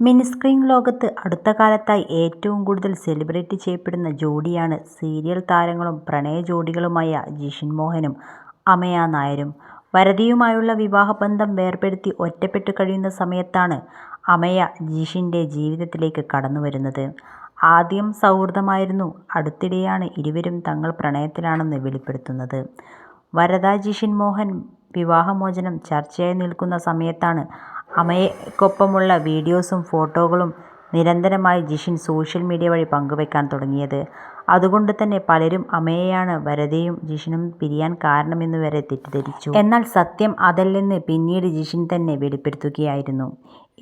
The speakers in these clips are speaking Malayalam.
മിനിസ്ക്രീൻ ലോകത്ത് അടുത്ത കാലത്തായി ഏറ്റവും കൂടുതൽ സെലിബ്രേറ്റ് ചെയ്യപ്പെടുന്ന ജോഡിയാണ് സീരിയൽ താരങ്ങളും പ്രണയ ജോഡികളുമായ ജിഷിൻ മോഹനും അമയ നായരും. വരതിയുമായുള്ള വിവാഹബന്ധം വേർപെടുത്തി ഒറ്റപ്പെട്ടു കഴിയുന്ന സമയത്താണ് അമയ ജിഷിന്റെ ജീവിതത്തിലേക്ക് കടന്നു വരുന്നത് ആദ്യം സൗഹൃദമായിരുന്നു. അടുത്തിടെയാണ് ഇരുവരും തങ്ങൾ പ്രണയത്തിലാണെന്ന് വെളിപ്പെടുത്തുന്നത്. വരദ ജിഷിൻ മോഹൻ വിവാഹമോചനം ചർച്ചയായി നിൽക്കുന്ന സമയത്താണ് അമയയ്ക്കൊപ്പമുള്ള വീഡിയോസും ഫോട്ടോകളും നിരന്തരമായി ജിഷിൻ സോഷ്യൽ മീഡിയ വഴി പങ്കുവെക്കാൻ തുടങ്ങിയത്. അതുകൊണ്ട് തന്നെ പലരും അമയയാണ് വരദയും ജിഷിനും പിരിയാൻ കാരണമെന്ന് വരെ തെറ്റിദ്ധരിച്ചു. എന്നാൽ സത്യം അതല്ലെന്ന് പിന്നീട് ജിഷിൻ തന്നെ വെളിപ്പെടുത്തുകയായിരുന്നു.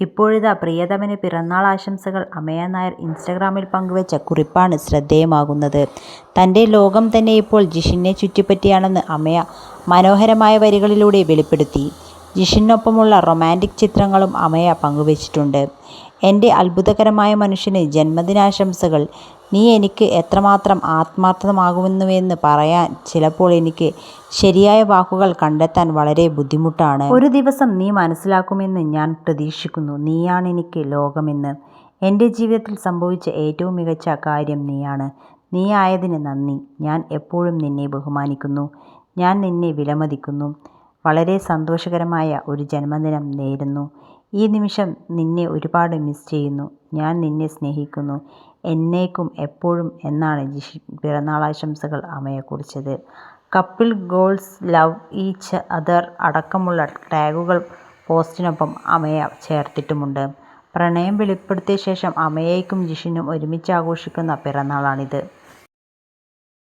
ഇപ്പോഴിതാ പ്രിയതമന് പിറന്നാൾ ആശംസകൾ അമയ നായർ ഇൻസ്റ്റഗ്രാമിൽ പങ്കുവച്ച കുറിപ്പാണ് ശ്രദ്ധേയമാകുന്നത്. തന്റെ ലോകം തന്നെ ഇപ്പോൾ ജിഷിനെ ചുറ്റിപ്പറ്റിയാണെന്ന് അമയ മനോഹരമായ വരികളിലൂടെ വെളിപ്പെടുത്തി. ജിഷിനൊപ്പമുള്ള റൊമാന്റിക് ചിത്രങ്ങളും അമയ പങ്കുവച്ചിട്ടുണ്ട് എന്റെ അത്ഭുതകരമായ മനുഷ്യന് ജന്മദിനാശംസകൾ. നീ എനിക്ക് എത്രമാത്രം ആത്മാർത്ഥമാകുന്നുവെന്ന് പറയാൻ ചിലപ്പോൾ എനിക്ക് ശരിയായ വാക്കുകൾ കണ്ടെത്താൻ വളരെ ബുദ്ധിമുട്ടാണ്. ഒരു ദിവസം നീ മനസ്സിലാക്കുമെന്ന് ഞാൻ പ്രതീക്ഷിക്കുന്നു. നീയാണ് എനിക്ക് ലോകമെന്ന്. എന്റെ ജീവിതത്തിൽ സംഭവിച്ച ഏറ്റവും മികച്ച കാര്യം നീയാണ്. നീ നീയായതിന് നന്ദി. ഞാൻ എപ്പോഴും നിന്നെ ബഹുമാനിക്കുന്നു. ഞാൻ നിന്നെ വിലമതിക്കുന്നു. വളരെ സന്തോഷകരമായ ഒരു ജന്മദിനം നേരുന്നു. ഈ നിമിഷം നിന്നെ ഒരുപാട് മിസ് ചെയ്യുന്നു. ഞാൻ നിന്നെ സ്നേഹിക്കുന്നു. എന്നേക്കും എപ്പോഴും എന്നാണ് ജിഷി പിറന്നാളാശംസകൾ അമയ കുറിച്ചത്. Couple goals love each other അടക്കമുള്ള ടാഗുകൾ പോസ്റ്റിനൊപ്പം അമയ ചേർത്തിട്ടുമുണ്ട്. പ്രണയം വെളിപ്പെടുത്തിയ ശേഷം അമയയ്ക്കും ജിഷിനും ഒരുമിച്ച് ആഘോഷിക്കുന്ന പിറന്നാളാണിത്.